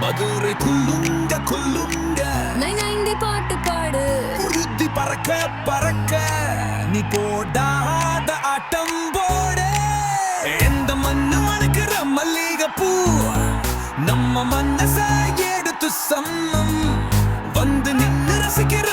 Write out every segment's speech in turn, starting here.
மதுரை குல்லுங்க குல்லுங்க நைந்தி பாட்டு பாடு. உறுதி பறக்க பறக்க. நீ போடாத ஆட்டம் போட. எந்த மண்ணு மணக்கிற மல்லிகை பூ நம்ம மனச எடுத்து சம்மம். வந்து நின்னு ரசிக்கிற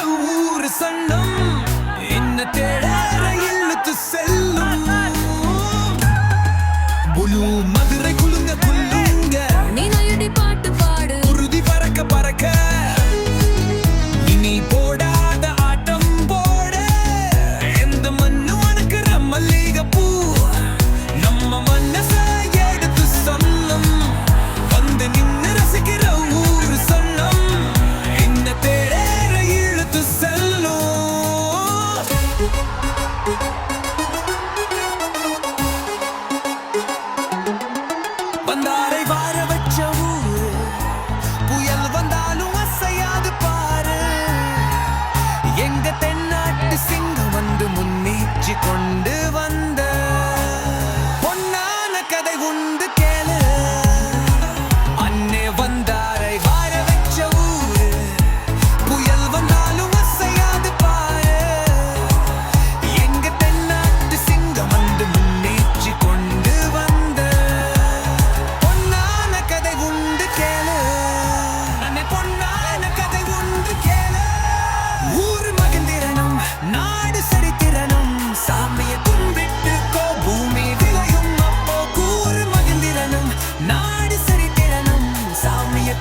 யாரை பாரு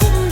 Ooh.